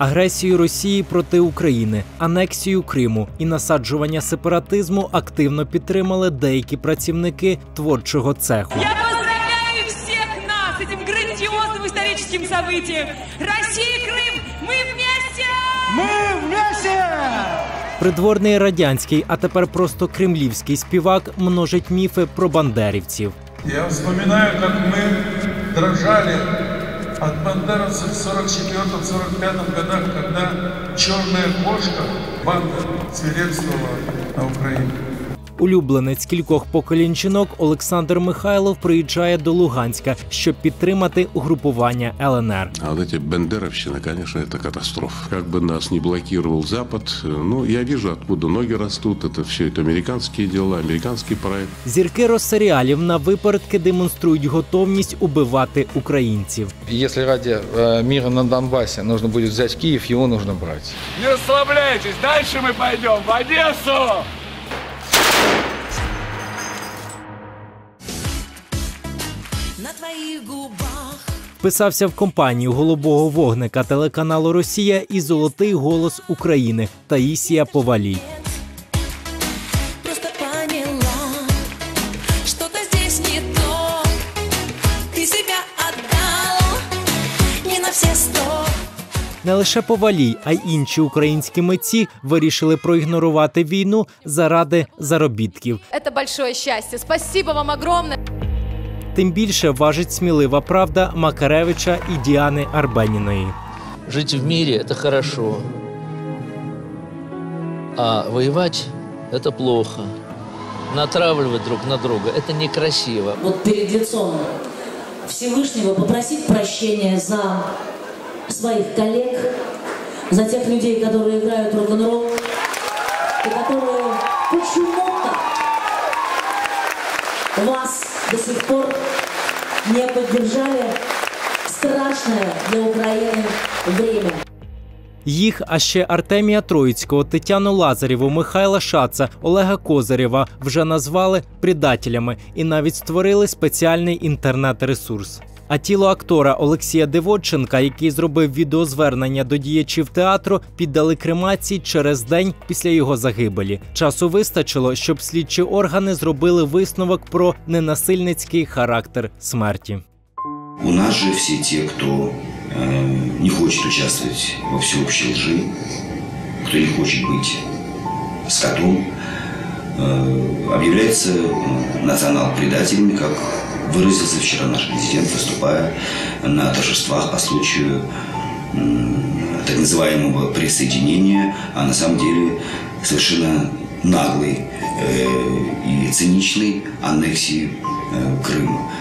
агресію Росії проти України, анексію Криму і насаджування сепаратизму активно підтримали деякі працівники творчого цеху. Я поздравляю всех нас с этим грандиозным историческим событием. Россия и Крым, мы вместе! Придворний радянський, а тепер просто кремлівський співак множить міфи про бандерівців. Я вспоминаю, как мы дрожали от бандеровцев в 44-45 годах, когда черная кошка, банда, свирепствовала на Украине. Улюбленець кількох поколінь жінок Олександр Михайлов приїжджає до Луганська, щоб підтримати угрупування ЛНР. А вот эти бендеровщина, конечно, это катастрофа. Как бы нас не блокировал Запад, э, ну, я вижу, откуда ноги растут. Это все это американские дела, американский проект. Зірки розсеріалів на випередки демонструють готовність убивати українців. Если ради э, мира на Донбассе нужно будет взять Киев, его нужно брать. Не расслабляйтесь, дальше мы пойдем в Одессу! Вписався в компанію голубого вогника телеканалу Росія і золотий голос України Таїсія Повалій. Не лише Повалій, а й інші українські митці вирішили проігнорувати війну заради заробітків. Это большое счастье. Спасибо вам огромное. Тим більше важить смілива правда Макаревича і Діани Арбеніної. Жить в мире – это хорошо, а воевать – это плохо. Натравливать друг на друга – это некрасиво. вот перед лицом Всевышнего попросить прощения за своих коллег, за тех людей, которые играют Вас до сих пор не поддержали в страшное для Украины время. Їх, а ще Артемія Троїцького, Тетяну Лазарєву, Михайла Шаца, Олега Козарєва вже назвали предателями і навіть створили спеціальний інтернет-ресурс. А тіло актора Олексія Деводченка, який зробив відеозвернення до діячів театру, піддали кремації через день після його загибелі. Часу вистачило, щоб слідчі органи зробили висновок про ненасильницький характер смерті. У нас же все те, кто э, не хочет участвовать во всеобщей лжи, кто не хочет быть скотом, э, объявляются э, национал-предателями, как выразился вчера наш президент, выступая на торжествах по случаю так называемого присоединения, а на самом деле совершенно наглой э, и циничной аннексии э, Крыма.